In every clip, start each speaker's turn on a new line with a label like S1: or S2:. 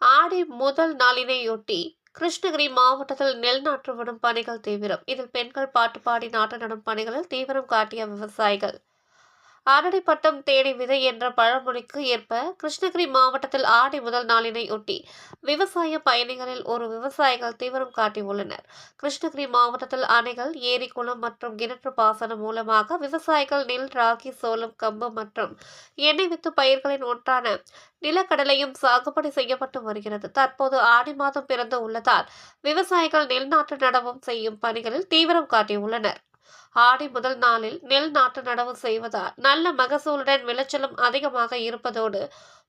S1: ஆடி முதல் நாளினையொட்டி கிருஷ்ணகிரி மாவட்டத்தில் நெல் நாற்று விடும் பணிகள் தீவிரம். இதில் பெண்கள் பாட்டு பாடி நாட்டு நடும் பணிகளில் தீவிரம் காட்டிய விவசாயிகள். ஆரடி பட்டம் தேடி விதை என்ற பழமொழிக்கு ஏற்ப கிருஷ்ணகிரி மாவட்டத்தில் ஆடி முதல் நாளினை ஒட்டி விவசாய பயணிகளில் ஒரு விவசாயிகள் தீவிரம் காட்டியுள்ளனர். கிருஷ்ணகிரி மாவட்டத்தில் அணைகள் ஏரி குளம் மற்றும் கிணற்று பாசனம் மூலமாக விவசாயிகள் நெல் ராகி சோளம் கம்பு மற்றும் எண்ணெய் வித்து பயிர்களின் ஒன்றான நிலக்கடலையும் சாகுபடி செய்யப்பட்டு வருகிறது. தற்போது ஆடி மாதம் பிறந்து உள்ளதால் விவசாயிகள் நெல் நாற்று நடவும் செய்யும் பணிகளில் தீவிரம் காட்டியுள்ளனர். ஆடி முதல் நாளில் நெல் நாற்று நடவு செய்வதால் நல்ல மகசூலுடன் விளைச்சலும் அதிகமாக இருப்பதோடு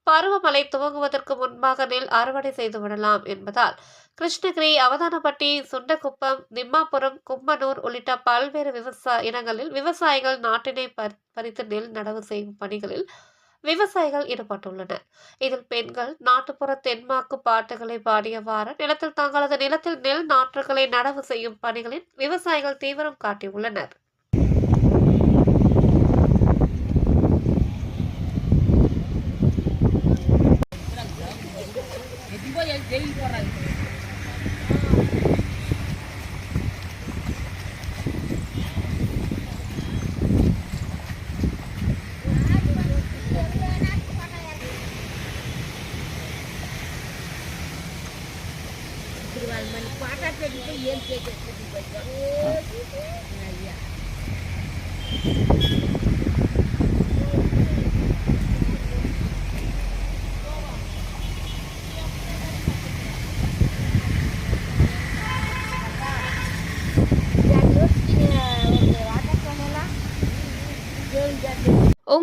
S1: பருவமழை துவங்குவதற்கு முன்பாக நெல் அறுவடை செய்துவிடலாம் என்பதால் கிருஷ்ணகிரி அவதானப்பட்டி சுண்டக்குப்பம் திம்மாபுரம் கும்பனூர் உள்ளிட்ட பல்வேறு விவசாய இடங்களில் விவசாயிகள் நாட்டினை பறி- பறித்து நெல் நடவு செய்யும் பணிகளில் விவசாயிகள் ஈடுபட்டுள்ளனர். இதில் பெண்கள் நாட்டுப்புற தென்மாக்கு பாட்டுகளை பாடியவாறு நிலத்தில் தங்களது நிலத்தில் நெல் நாற்றுகளை நடவு செய்யும் பணிகளில் விவசாயிகள் தீவிரம் காட்டியுள்ளனர்.
S2: వాళ్ళు మనకి మాట్లాడుతుంటే ఏం చేసేస్తుంది అయ్యా.